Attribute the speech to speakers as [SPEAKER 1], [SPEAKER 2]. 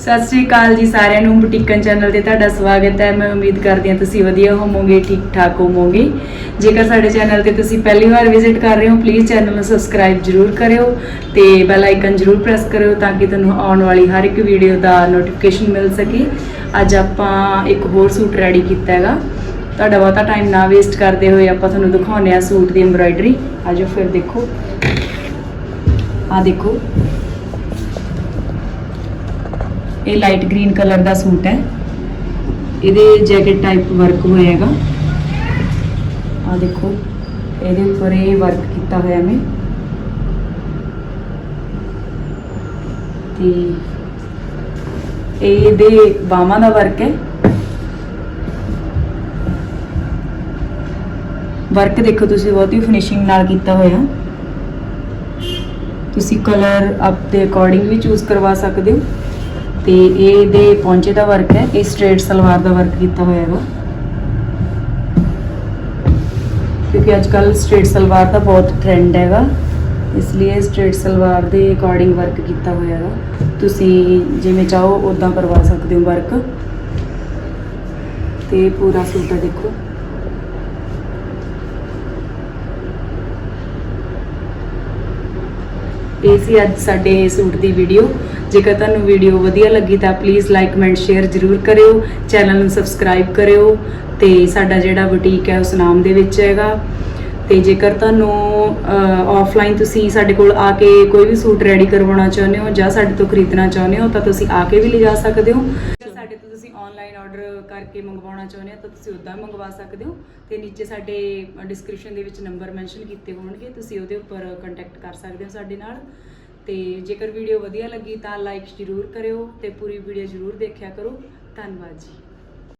[SPEAKER 1] ਸਤਿ ਸ੍ਰੀ ਅਕਾਲ ਜੀ ਸਾਰਿਆਂ ਨੂੰ, ਬੁਟੀਕਨ ਚੈਨਲ ਤੇ ਤੁਹਾਡਾ ਸਵਾਗਤ ਹੈ। ਮੈਂ ਉਮੀਦ ਕਰਦੀ ਹਾਂ ਤੁਸੀਂ ਵਧੀਆ ਹੋਵੋਗੇ ਠੀਕ ਠਾਕ ਹੋਵੋਗੇ। ਜੇਕਰ ਸਾਡੇ ਚੈਨਲ ਤੇ ਤੁਸੀਂ ਪਹਿਲੀ ਵਾਰ ਵਿਜ਼ਿਟ ਕਰ ਰਹੇ ਹੋ ਪਲੀਜ਼ ਚੈਨਲ ਨੂੰ ਸਬਸਕ੍ਰਾਈਬ ਜਰੂਰ ਕਰਿਓ ਤੇ ਬੈਲ ਆਈਕਨ ਜਰੂਰ ਪ੍ਰੈਸ ਕਰਿਓ ਤਾਂ ਕਿ ਤੁਹਾਨੂੰ ਆਉਣ ਵਾਲੀ ਹਰ ਇੱਕ ਵੀਡੀਓ ਦਾ ਨੋਟੀਫਿਕੇਸ਼ਨ ਮਿਲ ਸਕੇ। ਅੱਜ ਆਪਾਂ ਇੱਕ ਹੋਰ ਸੂਟ ਰੈਡੀ ਕੀਤਾ ਹੈਗਾ। ਤੁਹਾਡਾ ਬਹੁਤਾ ਟਾਈਮ ਨਾ ਵੇਸਟ ਕਰਦੇ ਹੋਏ ਆਪਾਂ ਤੁਹਾਨੂੰ ਦਿਖਾਉਂਦੇ ਆ ਸੂਟ ਦੀ ਐਮਬਰਾਇਡਰੀ ਆਜੋ ਫਿਰ ਦੇਖੋ। ਆ ਦੇਖੋ। ਇਹ ਲਾਈਟ ਗ੍ਰੀਨ ਕਲਰ ਦਾ ਸੂਟ ਹੈ। ਇਹਦੇ ਜੈਕਟ ਟਾਈਪ ਵਰਕ ਹੋਇਆ ਹੈਗਾ ਆ ਦੇਖੋ, ਇਹਦੇ ਉੱਪਰ ਇਹ ਵਰਕ ਕੀਤਾ ਹੋਇਆ ਮੈਂ। ਤੇ ਇਹਦੇ ਬਾਹਾਂ ਦਾ ਵਰਕ ਹੈ। ਵਰਕ ਦੇਖੋ ਤੁਸੀਂ, ਬਹੁਤ ਹੀ ਫਿਨਿਸ਼ਿੰਗ ਨਾਲ ਕੀਤਾ ਹੋਇਆ। ਤੁਸੀਂ ਕਲਰ ਆਪਦੇ ਅਕੋਰਡਿੰਗ ਵੀ ਚੂਜ਼ ਕਰਵਾ ਸਕਦੇ ਹੋ। ਤੇ ਇਹਦੇ ਪੌਂਚੇ ਦਾ ਵਰਕ ਹੈ, ਇਹ ਸਟ੍ਰੇਟ ਸਲਵਾਰ ਦਾ ਵਰਕ ਕੀਤਾ ਹੋਇਆ ਹੈਗਾ। ਕਿਉਂਕਿ ਅੱਜ ਕੱਲ ਸਟ੍ਰੇਟ ਸਲਵਾਰ ਦਾ ਬਹੁਤ ਟ੍ਰੈਂਡ ਹੈਗਾ, ਇਸ ਲਈ ਸਟ੍ਰੇਟ ਸਲਵਾਰ ਦੇ ਅਕੋਰਡਿੰਗ ਵਰਕ ਕੀਤਾ ਹੋਇਆ ਹੈਗਾ। ਤੁਸੀਂ ਜਿਵੇਂ ਚਾਹੋ ਉਦਾਂ ਕਰਵਾ ਸਕਦੇ ਹੋ ਵਰਕ ਤੇ ਪੂਰਾ ਸੂਟ ਦੇਖੋ। ਇਹ ਸੀ ਅੱਜ ਸਾਡੇ ਸੂਟ ਦੀ ਵੀਡੀਓ ਜੇਕਰ ਤੁਹਾਨੂੰ ਵੀਡੀਓ ਵਧੀਆ ਲੱਗੀ ਤਾਂ ਪਲੀਜ਼ ਲਾਈਕ ਕਮੈਂਟ ਸ਼ੇਅਰ ਜ਼ਰੂਰ ਕਰਿਓ। ਚੈਨਲ ਨੂੰ ਸਬਸਕ੍ਰਾਈਬ ਕਰਿਓ ਤੇ ਸਾਡਾ ਜਿਹੜਾ ਬੁਟੀਕ ਹੈ ਉਸ ਨਾਮ ਦੇ ਵਿੱਚ ਹੈਗਾ। ਤੇ ਜੇਕਰ ਤੁਹਾਨੂੰ ਆਫਲਾਈਨ ਤੁਸੀਂ ਸਾਡੇ ਕੋਲ ਆ ਕੇ ਕੋਈ ਵੀ ਸੂਟ ਰੈਡੀ ਕਰਵਾਉਣਾ ਚਾਹੁੰਦੇ ਹੋ ਜਾਂ ਸਾਡੇ ਤੋਂ ਖਰੀਦਣਾ ਚਾਹੁੰਦੇ ਹੋ ਤਾਂ ਤੁਸੀਂ ਆ ਕੇ ਵੀ ਲਿਜਾ ਸਕਦੇ ਹੋ ਜੇਕਰ ਸਾਡੇ ਤੋਂ ਤੁਸੀਂ ਆਨਲਾਈਨ ਆਰਡਰ ਕਰਕੇ ਮੰਗਵਾਉਣਾ ਚਾਹੁੰਦੇ ਹੋ, ਤਾਂ ਤੁਸੀਂ ਉਦਾਂ ਮੰਗਵਾ ਸਕਦੇ ਹੋ ਤੇ ਨੀਚੇ ਸਾਡੇ ਡਿਸਕ੍ਰਿਪਸ਼ਨ ਦੇ ਵਿੱਚ ਨੰਬਰ ਮੈਂਸ਼ਨ ਕੀਤੇ ਹੋਣਗੇ, ਤੁਸੀਂ ਉਹਦੇ ਉੱਪਰ ਕੰਟੈਕਟ ਕਰ ਸਕਦੇ ਹੋ ਸਾਡੇ ਨਾਲ। ਤੇ ਜੇਕਰ ਵੀਡੀਓ ਵਧੀਆ ਲੱਗੀ ਤਾਂ ਲਾਈਕ ਜ਼ਰੂਰ ਕਰਿਓ ਤੇ ਪੂਰੀ ਵੀਡੀਓ ਜ਼ਰੂਰ ਦੇਖਿਆ ਕਰੋ। ਧੰਨਵਾਦ ਜੀ।